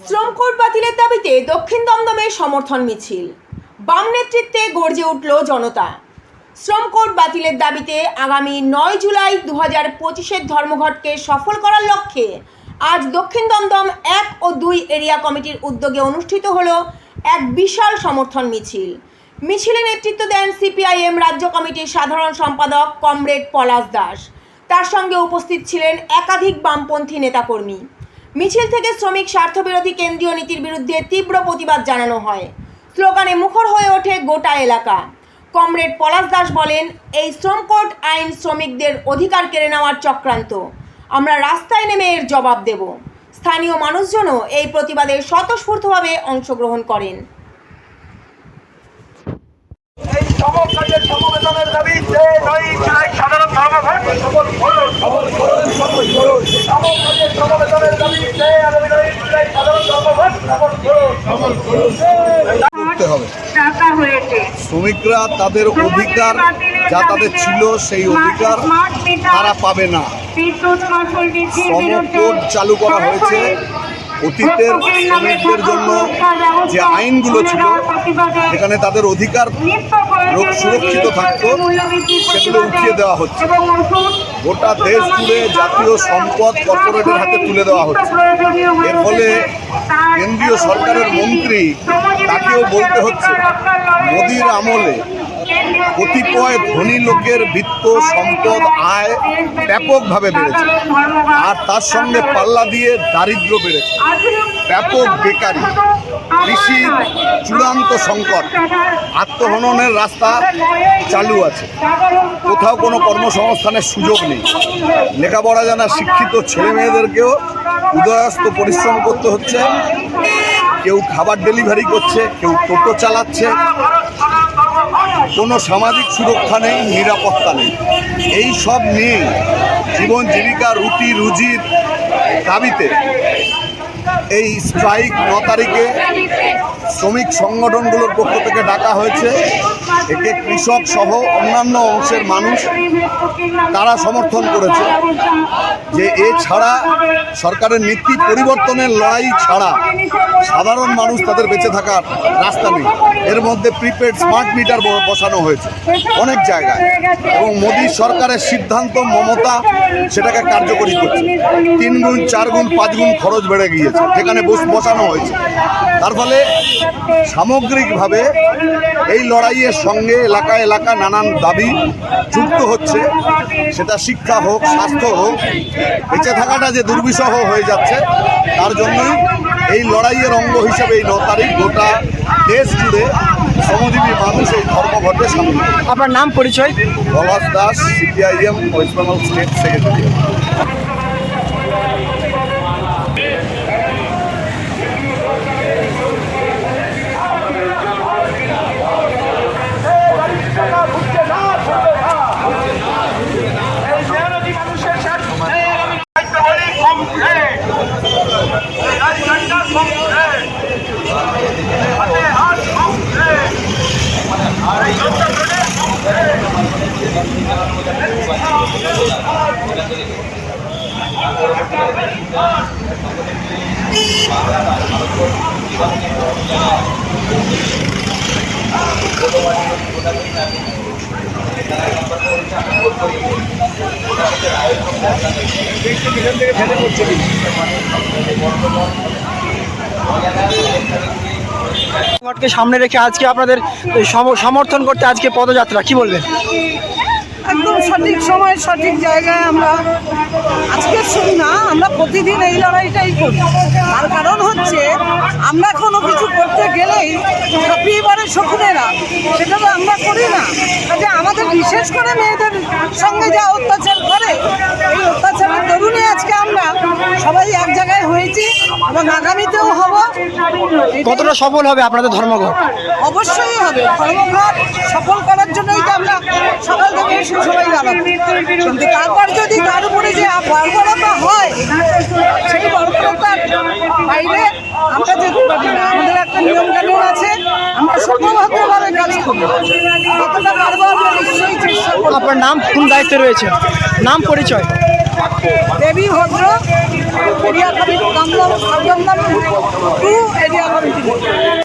শ্রম কোড বাতিলের দাবিতে দক্ষিণ দমদমে সমর্থন মিছিল। বাম নেতৃত্বে গর্জে উঠল জনতা। শ্রম কোড বাতিলের দাবিতে আগামী নয় জুলাই দু হাজার পঁচিশের ধর্মঘটকে সফল করার লক্ষ্যে আজ দক্ষিণ দমদম এক ও দুই এরিয়া কমিটির উদ্যোগে অনুষ্ঠিত হল এক বিশাল সমর্থন মিছিল। মিছিলে নেতৃত্ব দেন সিপিআইএম রাজ্য কমিটির সাধারণ সম্পাদক কমরেড পলাশ দাস। তার সঙ্গে উপস্থিত ছিলেন একাধিক বামপন্থী নেতাকর্মী। মিছিল থেকে শ্রমিক স্বার্থবিরোধী কেন্দ্রীয় নীতির বিরুদ্ধে তীব্র প্রতিবাদ জানানো হয়। স্লোগানে মুখর হয়ে ওঠে গোটা এলাকা। কমরেড পলাশ দাস বলেন, এই শ্রম আইন শ্রমিকদের অধিকার কেড়ে নেওয়ার চক্রান্ত। আমরা রাস্তায় নেমে এর জবাব দেব। স্থানীয় মানুষজনও এই প্রতিবাদে স্বতঃস্ফূর্তভাবে অংশগ্রহণ করেন। সমবেদনের দাবিতে নয় সাধারণ ধর্মঘট সফল করুন সফল করুন সফল করুন সমকাজের সমবেদনের দাবিতে আগামী নয় জুলাই সাধারণ ধর্মঘট সফল করুন সফল করুন শ্রমিকরা তাদের অধিকার যা তাদের ছিল, সেই অধিকার তারা পাবে না। চালু করা হয়েছে। অতীতের শ্রমিকদের জন্য যে আইনগুলো ছিল, এখানে তাদের অধিকার রোগ সুরক্ষিত থাকত, সেগুলো উঠিয়ে দেওয়া হচ্ছে। গোটা দেশ জুড়ে জাতীয় সম্পদ কর্পোরেটের হাতে তুলে দেওয়া হচ্ছে। এর ফলে কেন্দ্রীয় সরকারের মন্ত্রী তাকেও বলতে হচ্ছে, মোদির আমলে কতিপয় ধনী লোকের বিত্ত, সম্পদ, আয় ব্যাপকভাবে বেড়েছে। আর তার সঙ্গে পাল্লা দিয়ে দারিদ্র বেড়েছে। ব্যাপক বেকারি, কৃষি, চূড়ান্ত সংকট, আত্মহননের রাস্তা চালু আছে। কোথাও কোনো কর্মসংস্থানের সুযোগ নেই। লেখাপড়া জানা শিক্ষিত ছেলে মেয়েদেরকেও উদয়স্ত পরিশ্রম করতে হচ্ছে। কেউ খাবার ডেলিভারি করছে, কেউ টোটো চালাচ্ছে কোনো সামাজিক সুরক্ষা নেই, নিরাপত্তা নেই। এই সব নিয়ে জীবন জীবিকা, রুটি, রুজির দাবিতে এই স্ট্রাইক ন তারিখে শ্রমিক সংগঠনগুলোর পক্ষ থেকে ডাকা হয়েছে। একে কৃষক সহ অন্যান্য অংশের মানুষ তারা সমর্থন করেছে যে এ ছাড়া সরকারের নীতি পরিবর্তনের লড়াই ছাড়া সাধারণ মানুষ তাদের বেঁচে থাকার রাস্তা নেই। এর মধ্যে প্রিপেড স্মার্ট মিটার বসানো হয়েছে অনেক জায়গায়। এবং মোদী সরকারের সিদ্ধান্ত মমতা সেটাকে কার্যকরী করছে। তিন গুণ, চার গুণ, পাঁচ গুণ খরচ বেড়ে গিয়েছে। যেখানে বস- বসানো হয়েছে। তার ফলে সামগ্রিকভাবে এই লড়াইয়ের সঙ্গে এলাকা এলাকা নানান দাবি যুক্ত হচ্ছে। সেটা শিক্ষা হোক, স্বাস্থ্য হোক, বেঁচে থাকাটা যে দুর্বিষহ হয়ে যাচ্ছে তার জন্যই এই লড়াইয়ের অঙ্গ হিসেবে এই ন তারিখ গোটা দেশ জুড়ে শ্রমজীবী মানুষ এই ধর্মঘটে সামিল আপনার নাম পরিচয়? Palash Das CPIM West Bengal state secretary. সামনে রেখে আজকে আপনাদের সম- সমর্থন করতে আজকে পদযাত্রা কি বলবেন? একদম সঠিক সময়, সঠিক জায়গায় আমরা আজকের শুনি না, আমরা প্রতিদিন এই লড়াইটাই করি। তার কারণ হচ্ছে, আমরা কোনো কিছু করতে গেলেই ছাপিয়ে পারে শকুনেরা। সেটা তো আমরা করি না। আমাদের বিশেষ করে মেয়েদের সঙ্গে যা অত্যাচার করে এই অত্যাচারের দরুনে আজকে আমরা সবাই এক জায়গায় হয়েছি এবং আগামীতেও হব কতটা সফল হবে আপনাদের ধর্মঘট? অবশ্যই হবে। ধর্মঘট সফল করার জন্যই তো আমরা সকাল থেকে সবাই দাঁড়াবো। কিন্তু তারপর যদি তার উপরে যে বর্বরতা হয় সেই বর্বরতার বাইরে আমরা যেতে পারি না আমাদের একটা নিয়ম কানুন আছে আমরা সফলভাবে কাজ করি যতটা পারব আমরা নিশ্চয়ই চেষ্টা করব। আপনার নাম কোন দায়িত্বে রয়েছে নাম পরিচয়? Debi Bhadra area committee Dumdum two area committee.